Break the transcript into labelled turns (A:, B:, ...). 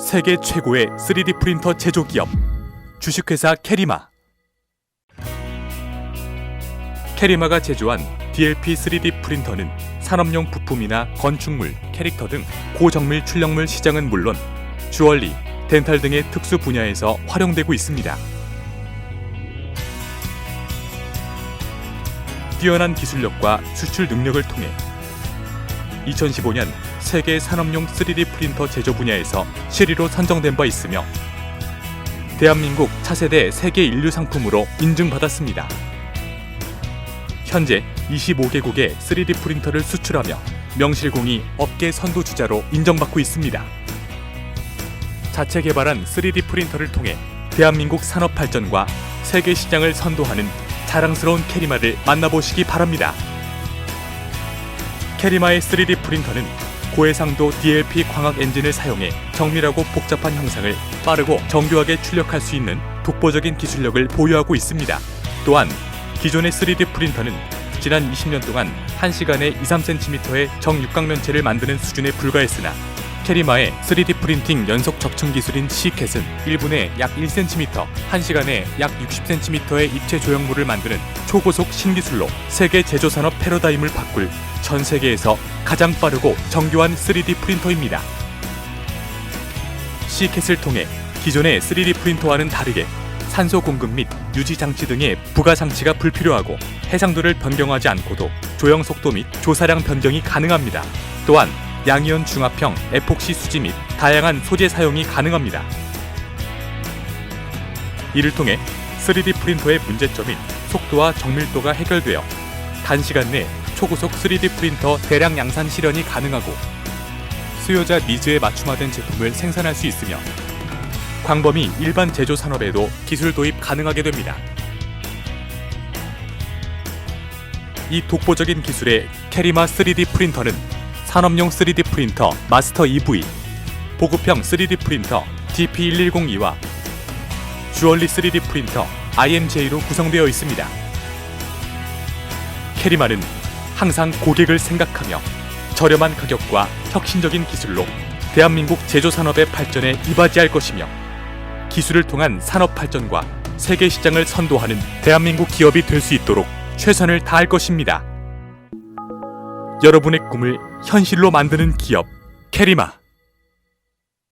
A: 세계 최고의 3D 프린터 제조 기업 주식회사 캐리마 캐리마가 제조한 DLP 3D 프린터는 산업용 부품이나 건축물, 캐릭터 등 고정밀 출력물 시장은 물론 주얼리, 덴탈 등의 특수 분야에서 활용되고 있습니다. 뛰어난 기술력과 수출 능력을 통해 2015년 세계 산업용 3D 프린터 제조 분야에서 7위로 선정된 바 있으며 대한민국 차세대 세계 인류 상품으로 인증받았습니다. 현재 25개국에 3D 프린터를 수출하며 명실공히 업계 선두주자로 인정받고 있습니다. 자체 개발한 3D 프린터를 통해 대한민국 산업 발전과 세계 시장을 선도하는 자랑스러운 캐리마를 만나보시기 바랍니다. 캐리마의 3D 프린터는 고해상도 DLP 광학 엔진을 사용해 정밀하고 복잡한 형상을 빠르고 정교하게 출력할 수 있는 독보적인 기술력을 보유하고 있습니다. 또한 기존의 3D 프린터는 지난 20년 동안 1시간에 2, 3cm의 정육각면체를 만드는 수준에 불과했으나 캐리마의 3D 프린팅 연속 적층 기술인 C캣은 1분에 약 1cm, 1시간에 약 60cm의 입체 조형물을 만드는 초고속 신기술로 세계 제조 산업 패러다임을 바꿀 전 세계에서 가장 빠르고 정교한 3D 프린터입니다. C캣을 통해 기존의 3D 프린터와는 다르게 산소 공급 및 유지 장치 등의 부가 장치가 불필요하고 해상도를 변경하지 않고도 조형 속도 및 조사량 변경이 가능합니다. 또한 양이온 중합형 에폭시 수지 및 다양한 소재 사용이 가능합니다. 이를 통해 3D 프린터의 문제점인 속도와 정밀도가 해결되어 단시간 내 초고속 3D 프린터 대량 양산 실현이 가능하고 수요자 니즈에 맞춤화된 제품을 생산할 수 있으며 광범위 일반 제조 산업에도 기술 도입 가능하게 됩니다. 이 독보적인 기술의 캐리마 3D 프린터는 산업용 3D 프린터 마스터 EV, 보급형 3D 프린터 DP1102와 주얼리 3D 프린터 IMJ로 구성되어 있습니다. 캐리마는 항상 고객을 생각하며 저렴한 가격과 혁신적인 기술로 대한민국 제조 산업의 발전에 이바지할 것이며 기술을 통한 산업 발전과 세계 시장을 선도하는 대한민국 기업이 될 수 있도록 최선을 다할 것입니다. 여러분의 꿈을 현실로 만드는 기업 캐리마